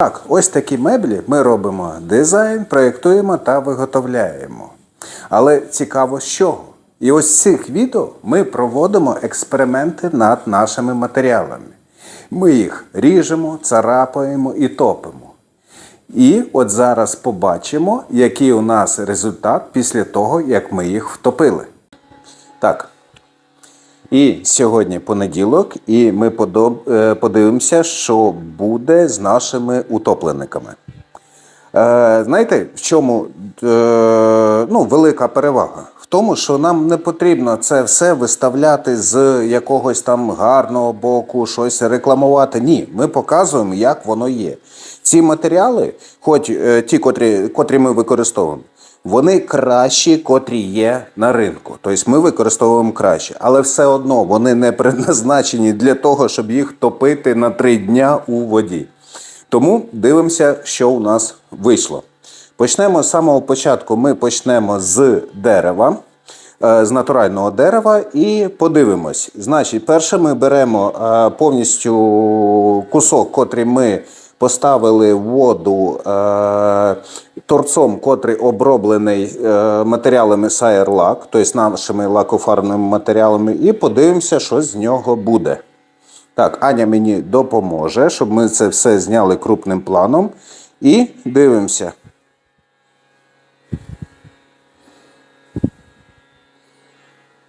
Так, ось такі меблі ми робимо дизайн, проєктуємо та виготовляємо. Але цікаво з чого. І ось з цих відео ми проводимо експерименти над нашими матеріалами. Ми їх ріжемо, царапаємо і топимо. І от зараз побачимо, який у нас результат після того, як ми їх втопили. Так. І сьогодні понеділок, і ми е, подивимося, що буде з нашими утопленниками. Е, знаєте, в чому е, ну, велика перевага? В тому, що нам не потрібно це все виставляти з якогось там гарного боку, щось рекламувати. Ні, ми показуємо, як воно є. Ці матеріали, хоч е, ті, котрі, котрі ми використовуємо, вони кращі, котрі є на ринку. Тобто ми використовуємо краще, але все одно вони не предназначені для того, щоб їх топити на три дня у воді. Тому дивимося, що у нас вийшло. Почнемо з самого початку. Ми почнемо з дерева, е, з натурального дерева, і подивимось. Значить, перше ми беремо е, повністю кусок, котрий ми поставили в воду е, торцом, котрий оброблений е, матеріалами Sire тобто нашими лакофарбними матеріалами, і подивимося, що з нього буде. Так, Аня мені допоможе, щоб ми це все зняли крупним планом. І дивимося.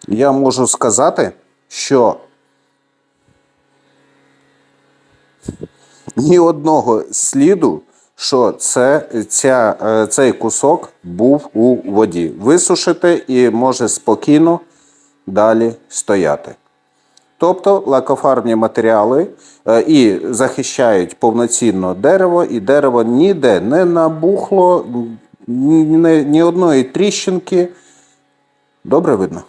Я можу сказати, що ні одного сліду, що це, ця, е, цей кусок був у воді. Висушити і може спокійно далі стояти. Тобто лакофарбні матеріали е, і захищають повноцінно дерево, і дерево ніде не набухло, ні, ні, ні одної тріщинки. Добре видно?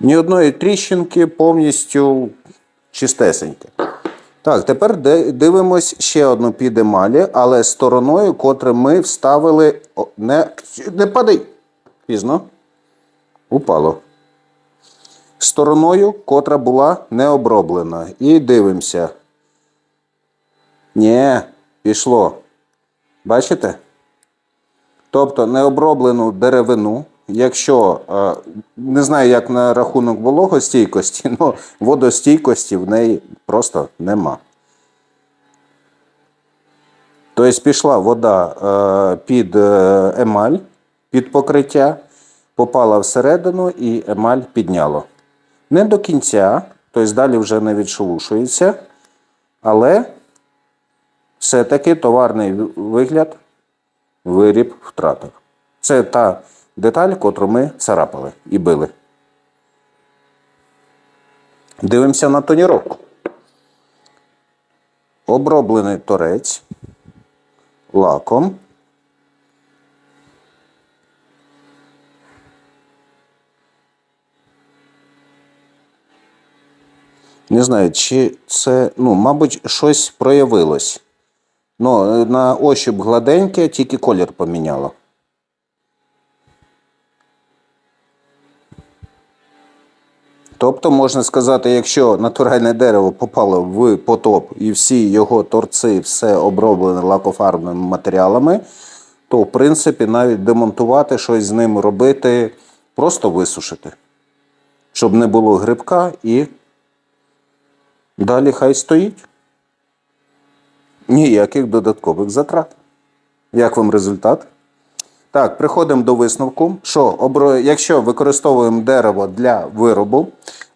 Ні одної тріщинки повністю чистесеньке. Так, тепер дивимось ще одну під емалі, але стороною, котру ми вставили. О, не, не падай! Пізно. Упало стороною, котра була не оброблена. І дивимося. Ні, пішло. Бачите? Тобто необроблену деревину, якщо е, не знаю, як на рахунок вологостійкості, але водостійкості в неї просто нема. Тобто пішла вода е, під е, емаль, під покриття, попала всередину і емаль підняло. Не до кінця, тобто далі вже не відшелушується, але все-таки товарний вигляд виріб втратив. Це та деталь, котру ми царапали і били. Дивимося на тоніровку. Оброблений торець лаком. Не знаю, чи це, ну, мабуть, щось проявилось. Ну, на ощуп гладеньке, тільки колір поміняло. Тобто, можна сказати, якщо натуральне дерево попало в потоп і всі його торци, все оброблене лакофарбними матеріалами, то в принципі навіть демонтувати щось з ним робити, просто висушити. Щоб не було грибка і Далі хай стоїть. Ніяких додаткових затрат. Як вам результат? Так, приходимо до висновку, що якщо використовуємо дерево для виробу,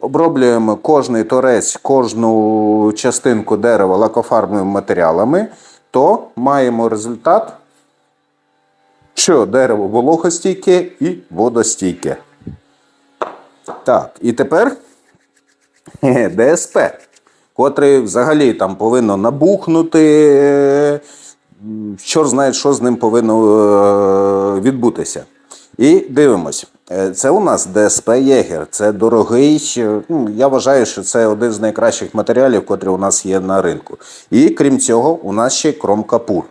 оброблюємо кожний торець, кожну частинку дерева лакофарбними матеріалами, то маємо результат, що дерево вологостійке і водостійке. Так, і тепер ДСП, котрий взагалі там повинно набухнути. М, Чорт знає, що з ним повинно е, відбутися. І дивимось. Е, Це у нас ДСП Єгер. Це дорогий. Ну, я вважаю, що це один з найкращих матеріалів, котрі у нас є на ринку. І крім цього, у нас ще кромкапур.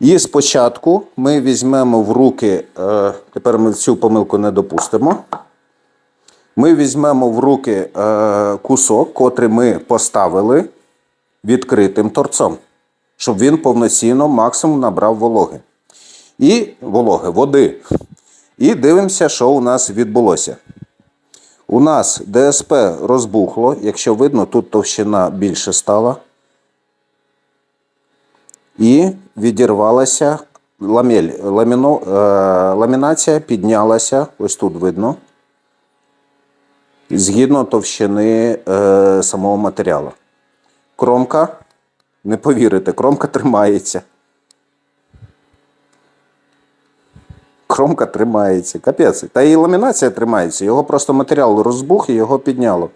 І спочатку ми візьмемо в руки, е, тепер ми цю помилку не допустимо. Ми візьмемо в руки кусок, котрий ми поставили відкритим торцом. Щоб він повноцінно максимум набрав вологи. І вологи, води. І дивимося, що у нас відбулося. У нас ДСП розбухло, якщо видно, тут товщина більше стала. І відірвалася ламель. Ламіно, е, ламінація піднялася, ось тут видно, згідно товщини е, самого матеріалу. Кромка, не повірите, кромка тримається. Кромка тримається. Капець. Та і ламінація тримається. Його просто матеріал розбух і його підняло.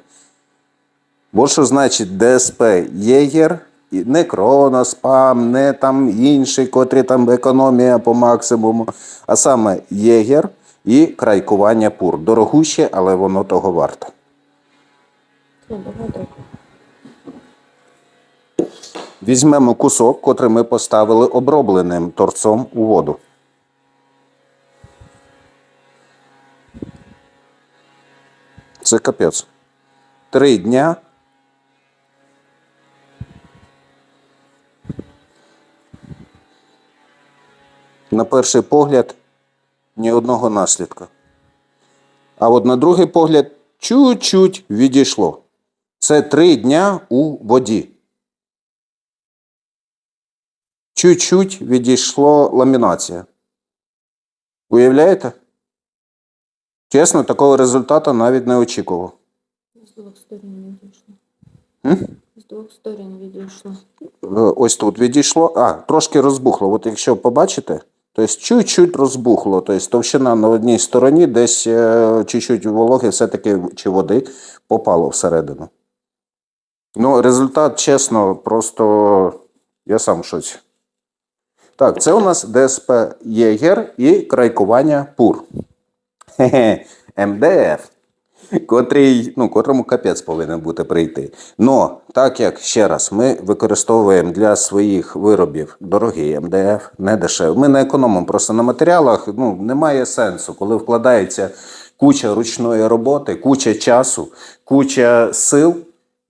Бо що значить ДСП Єгер, не Кронос, ПАМ, не там інший, котрі там економія по максимуму, а саме Єгер і крайкування пур. Дорогуще, але воно того варто. Візьмемо кусок, котрий ми поставили обробленим торцом у воду. Це капець. Три дня. На перший погляд ні одного наслідка. А от на другий погляд чуть-чуть відійшло. Це три дня у воді. Чуть-чуть відійшло ламінація. Уявляєте? Чесно, такого результату навіть не очікував. З двох сторін відійшло. М? З двох сторін відійшло. Е, Ось тут відійшло. А, трошки розбухло. От якщо побачите, то есть чуть-чуть розбухло. Тобто товщина на одній стороні, десь е, чуть-чуть вологи все-таки чи води попало всередину. Ну, результат, чесно, просто я сам шоці. Так, це у нас ДСП Єгер і крайкування ПУР. Хе-хе, МДФ. Котрий, ну, котрому капець повинен бути прийти. Но так як ще раз ми використовуємо для своїх виробів дорогий МДФ, не дешевий. Ми не економимо просто на матеріалах. Ну, немає сенсу, коли вкладається куча ручної роботи, куча часу, куча сил.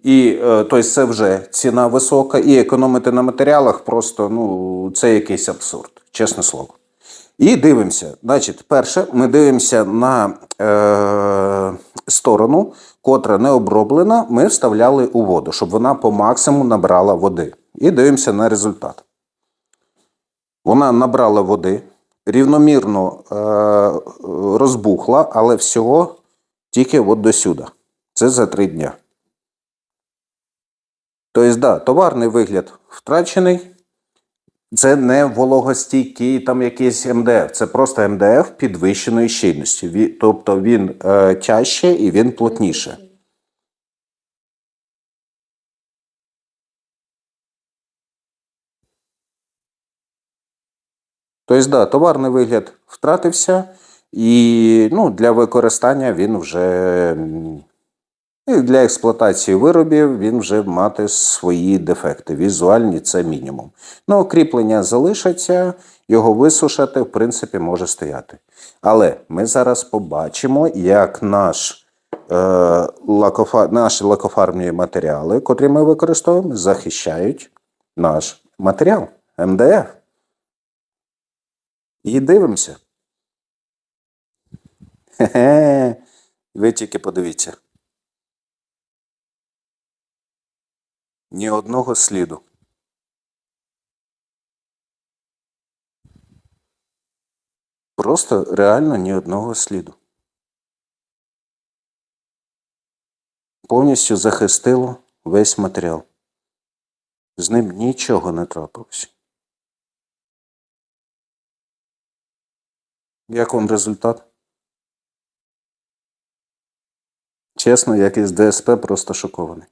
І тобто це вже ціна висока, і економити на матеріалах просто ну, це якийсь абсурд, чесне слово. І дивимося. Значить, перше, ми дивимося на е, сторону, котра не оброблена, ми вставляли у воду, щоб вона по максимуму набрала води. І дивимося на результат. Вона набрала води, рівномірно е, розбухла, але всього тільки от до сюди. Це за три дня. Тобто, да, товарний вигляд втрачений. Це не вологостійкий там якийсь МДФ, це просто МДФ підвищеної щільності. Тобто він е, тяжче і він плотніше. Тобто, да, товарний вигляд втратився, і ну, для використання він вже і для експлуатації виробів він вже мати свої дефекти. Візуальні це мінімум. Ну, кріплення залишаться, його висушати, в принципі, може стояти. Але ми зараз побачимо, як наш, е, лакофа, наші лакофармні матеріали, котрі ми використовуємо, захищають наш матеріал МДФ. І дивимося. Хе-хе. Ви тільки подивіться. Ні одного сліду. Просто реально ні одного сліду. Повністю захистило весь матеріал. З ним нічого не трапилось. Як вам результат? Чесно, як із ДСП, просто шокований.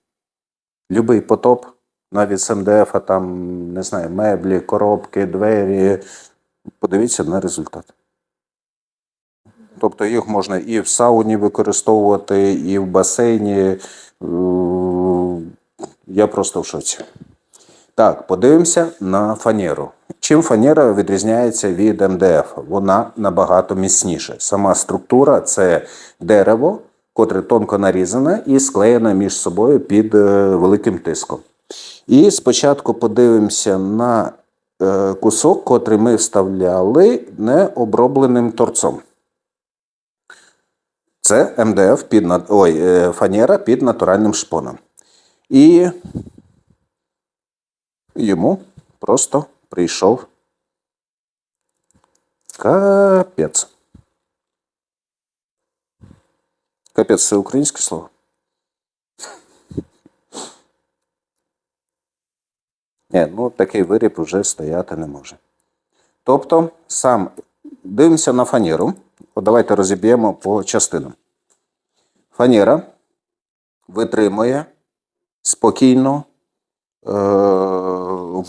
Любий потоп, навіть з МДФ, а там, не знаю, меблі, коробки, двері. Подивіться на результат. Тобто їх можна і в сауні використовувати, і в басейні. Я просто в шоці. Так, подивимося на фанеру. Чим фанера відрізняється від МДФ? Вона набагато міцніша. Сама структура це дерево, котре тонко нарізане і склеєне між собою під е, великим тиском. І спочатку подивимося на е, кусок, котрий ми вставляли необробленим торцом. Це МДФ під на- ой, е, фанера під натуральним шпоном. І йому просто прийшов капець. Капець це українське слово. Ні, ну такий виріб вже стояти не може. Тобто, сам дивимося на фанеру. От давайте розіб'ємо по частинам. Фанера витримує спокійно е-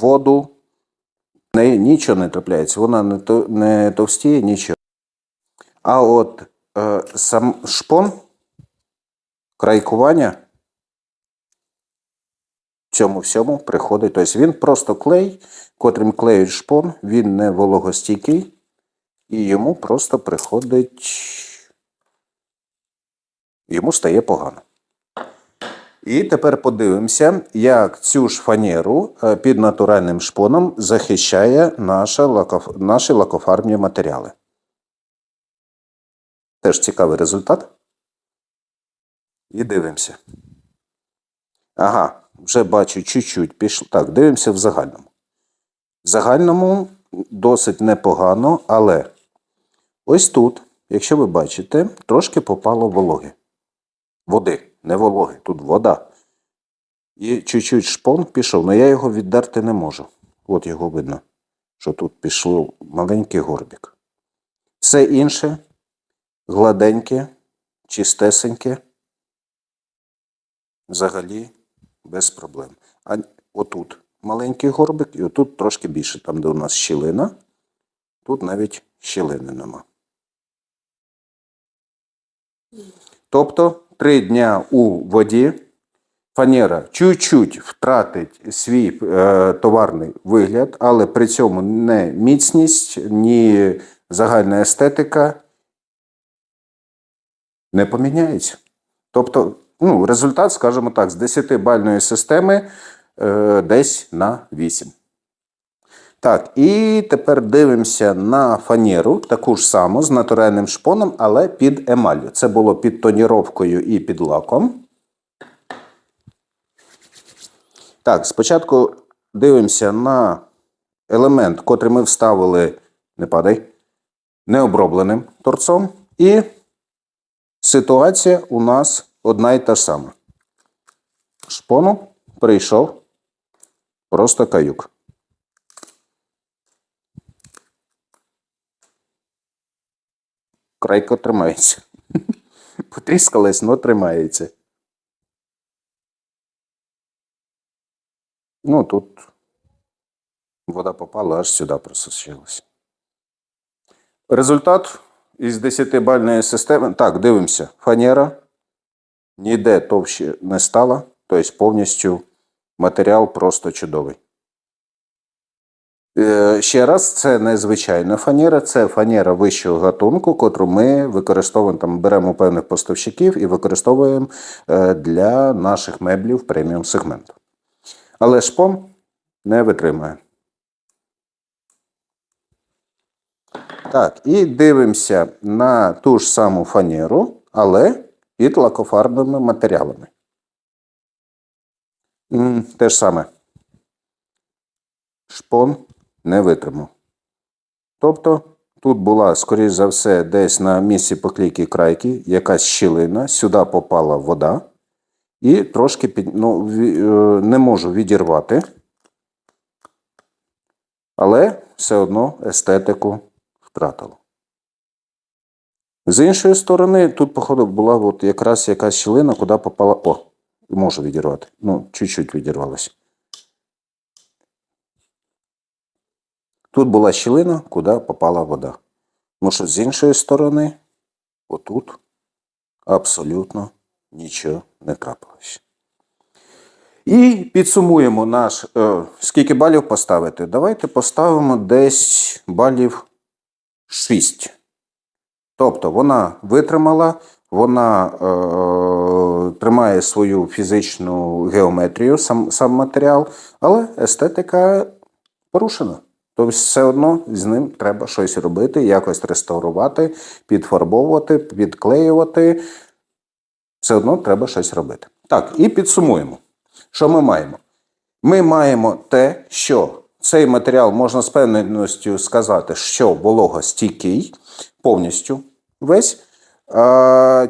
воду, в неї нічого не трапляється, вона не, то- не товстіє, нічого. А от е- сам шпон, крайкування цьому всьому приходить. Тобто він просто клей, котрим клеють шпон, він не вологостійкий, і йому просто приходить. Йому стає погано. І тепер подивимося, як цю ж фанеру е, під натуральним шпоном захищає наші лакофарбні матеріали. Теж цікавий результат. І дивимося. Ага, вже бачу чуть-чуть пішло. Так, дивимося в загальному. В загальному досить непогано, але ось тут, якщо ви бачите, трошки попало вологи. Води, не вологи, тут вода. І чуть-чуть шпон пішов, але я його віддерти не можу. От його видно, що тут пішло маленький горбик. Все інше гладеньке, чистесеньке, взагалі без проблем. А отут маленький горбик, і отут трошки більше, там, де у нас щілина, тут навіть щілини нема. Тобто три дня у воді фанера чуть-чуть втратить свій е, товарний вигляд, але при цьому не міцність, ні загальна естетика не поміняється. Тобто, ну, результат, скажімо так, з 10-бальної системи е, десь на 8. Так, і тепер дивимося на фанеру, таку ж саму з натуральним шпоном, але під емаллю. Це було під тоніровкою і під лаком. Так, спочатку дивимося на елемент, котрий ми вставили, не падай, необробленим торцом. І ситуація у нас одна і та ж сама. Шпону прийшов просто каюк. Крайко тримається. Потріскалась, але тримається. Ну, тут вода попала, аж сюди просочилась. Результат із 10-бальної системи. Так, дивимося. Фанера ніде товще не стала, тобто повністю матеріал просто чудовий. Е, Ще раз, це не звичайна фанера, це фанера вищого гатунку, котру ми використовуємо, там беремо певних поставщиків і використовуємо е, для наших меблів преміум сегменту. Але шпон не витримує. Так, і дивимося на ту ж саму фанеру, але під лакофарбними матеріалами. Те ж саме. Шпон не витримав. Тобто, тут була, скоріш за все, десь на місці поклійки крайки якась щілина, сюди попала вода, і трошки під, ну, е, не можу відірвати, але все одно естетику втратило. З іншої сторони, тут, походу, була от якраз якась щілина, куди попала. О, можу відірвати. Ну, чуть-чуть відірвалося. Тут була щілина, куди попала вода. Тому що з іншої сторони, отут абсолютно нічого не трапилось. І підсумуємо наш. Е, скільки балів поставити? Давайте поставимо десь балів 6. Тобто вона витримала вона е, тримає свою фізичну геометрію, сам, сам матеріал, але естетика порушена. Тобто все одно з ним треба щось робити, якось реставрувати, підфарбовувати, підклеювати. Все одно треба щось робити. Так, і підсумуємо. Що ми маємо? Ми маємо те, що цей матеріал можна з певністю сказати, що вологостійкий повністю весь.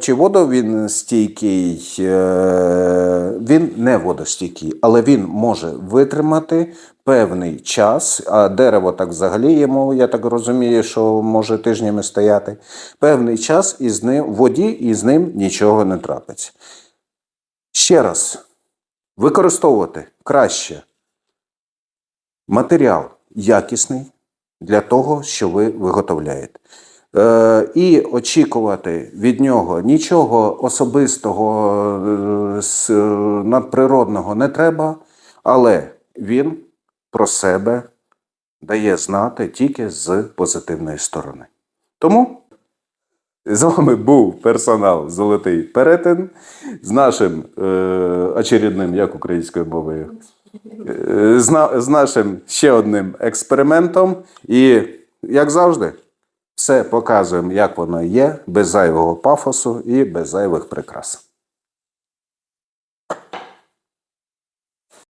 Чи водовін стійкий? Е, Він не водостійкий, але він може витримати певний час. А дерево так взагалі йому, я так розумію, що може тижнями стояти. Певний час і з ним в воді, і з ним нічого не трапиться. Ще раз, використовувати краще матеріал якісний для того, що ви виготовляєте. Е, і очікувати від нього нічого особистого, е, е, надприродного не треба, але він про себе дає знати тільки з позитивної сторони. Тому з вами був персонал Золотий перетин з нашим е, очередним, як українською мовою, з, на, з нашим ще одним експериментом. І, як завжди, все показуємо, як воно є, без зайвого пафосу і без зайвих прикрас.